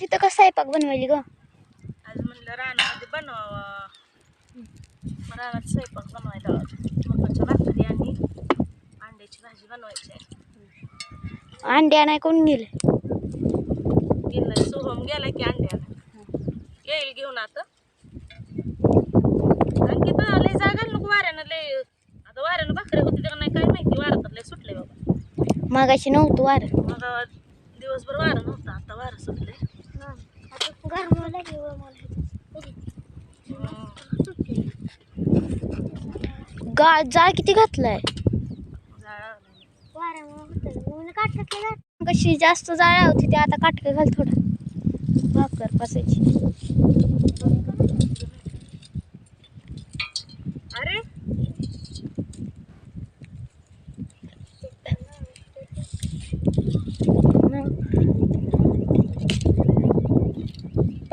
तिथं कसं स्वयंपाक बनवायली ग? आज म्हणलं रानामध्ये बनवावं. रानात स्वयंपाक बनवायला मकाच्या भाकरी आणि अंड्याची भाजी बनवायची आहे. अंडे आणाय कोण गेले गेलाय सोहम गेलाय की अंड्याला. येईल घेऊन आता. तर लय जागा नको वाऱ्यानं लय आता वाऱ्यानं भाकरी होती का नाही काय माहिती वारं तर लय सुटलंय बाबा. मागाशी नव्हतं वार. मग दिवसभर वारं नव्हतं आता वारं सुटलंय. गा जाळ किती घातलाय? जाळा कशी जास्त जाळ्या होती ते आता काटके घाल थोडं. भाकर पासायची अरे!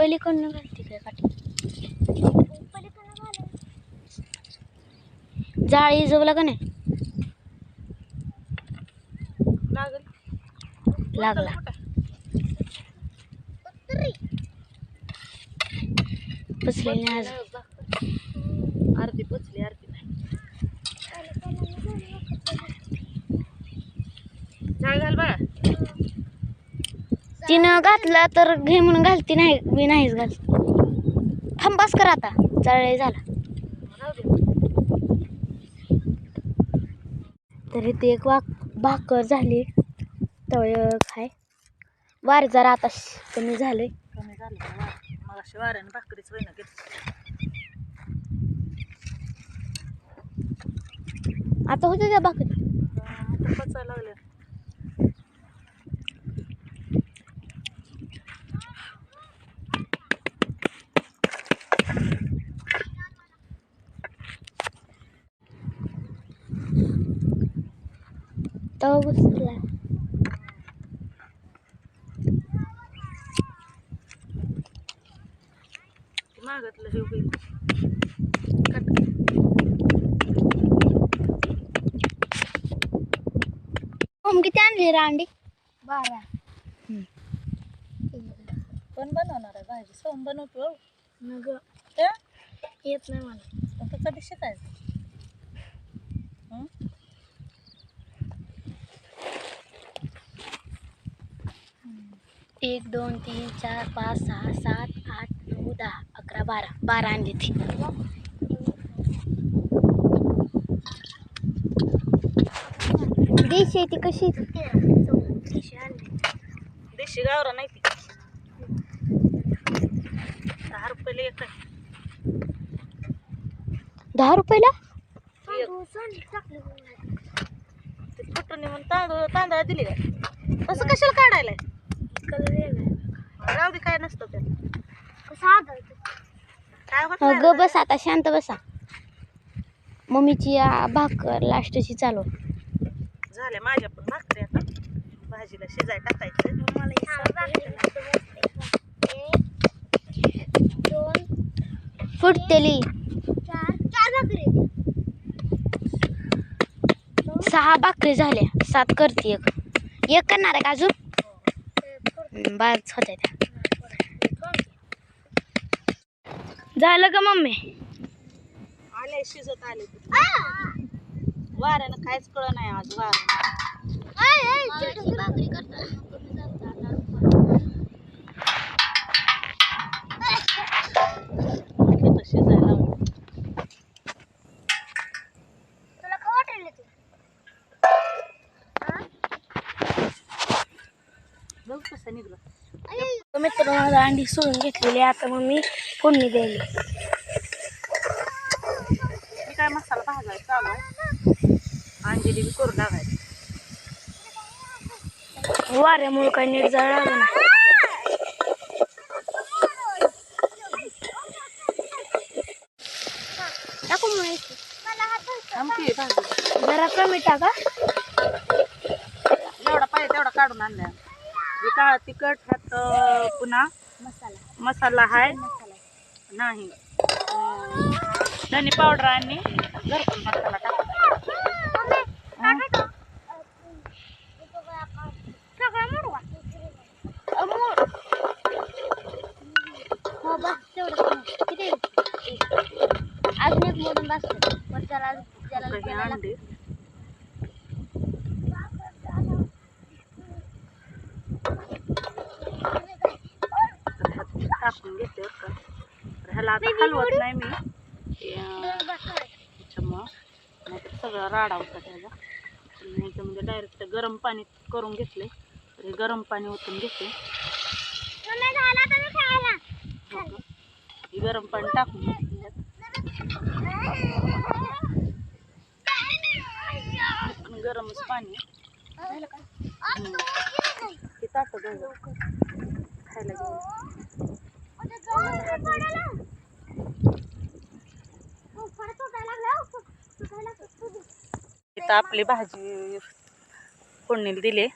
पलीकडनं घालते काय काठी? जाळी इजवला का नाही? लागल. पचलेली आज अर्धी पोचली अर्धी नाही जाळ घाल बाळा तिनं घातला तर घे म्हणून घालती नाही मी नाहीच घाल थांबास कर आता. जाळे झाला. तर इथे एक वाक भाकर झाली. तळ खाय. वार जरा आता कमी कमी झालं का वार. मग अशी वाऱ्यानं भाकरीच होईना घेत आता होते त्या भाकरी. पचायला लागले तवा बसला मागतलं हे होईल किती आणली रांडी. बारा. पण बनवणार आहे भाजी? सोम बनवतो. मग? येत नाही मला. आता कधी शिकायचं हं? एक दोन तीन चार पाच सहा सात आठ नऊ दहा अकरा बारा. बारा आणली ती. देशी आहे ती कशी देशी गावरा नाही ती. दहा रुपयाला एक दहा रुपयाला? म्हणून तांदूळ तांदळा दिली काय? तसं कशाला काढायलाय राहू दे काय नसतं ते. काय होत नाही ग बस आता शांत बसा. मम्मीची आ, भाकर लास्टची चालू. झाल्या माझ्या पण भाकरी आता. भाजीला शिजाय टाकायचं. फुटतेली. सहा भाकरी झाल्या. सात करते एक. एक करणार आहे का अजून? बारच होत्या त्या झालं का मम्मी? आले शिजत आले वाऱ्यानं काहीच कळ नाही आज वाऱ्यानं. मित्र माझा अंडी सोडून घेतलेली आता मग मी फोडणी द्यायली. मी काय मसाला भाजायचा चालू आहे अंजली बी करून लागायची. वाऱ्यामुळे काही नीट जाळ ना टाकू भाजी. जरा कमी टाका. जेवढा पाहिजे तेवढा काढून आणल्या. काळा तिखट ह्यात पुन्हा मसाला. मसाला मसाला. नाही. धनी पावडर आणि घरकुल मसाला टाक अजून एक मोडून बसतो त्याला त्याला- अंडे. टाकून घेते बरं का. ह्याला आता हलवत नाही मी. त्याच्यामुळं. नाही सगळा राडा होता मी ह्याच्यामध्ये डायरेक्ट गरम पाणी करून घेतले तर गरम पाणी ओतून घेते. हो गरम पाणी टाकून घेतले गरमच पाणी खायला घेऊन इथं आपली भाजी फोडणीला दिली.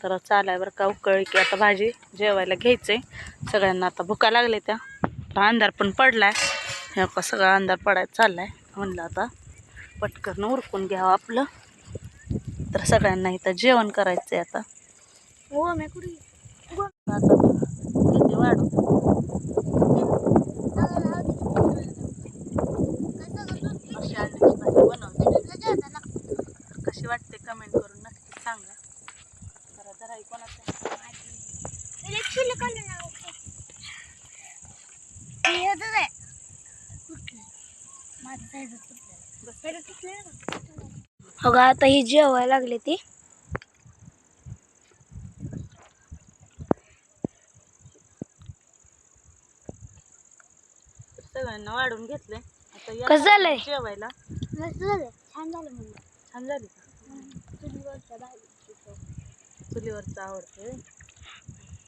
तर चालाय बरं का उकळ की आता भाजी जेवायला घ्यायचंय. सगळ्यांना आता भुका लागले त्या. अंधार पण पडलाय. हे का सगळा अंधार पडायला चाललाय. म्हणलं आता पटकन उरकून घ्यावं आपलं. तर सगळ्यांना इथं जेवण करायचंय आता. हो मी कुठे आता घेते वाढून अशी अंड्याची भाजी बनवते तर कशी वाटते कमेंट करून नक्की सांगा बघा आता ही जेवायला लागली ती. सगळ्यांना वाढून घेतलंय. कसं झालंय? जेवायला. छान झालं छान झाली. चुलीवरचं आवडते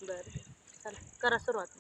बरं. चला करा सुरुवात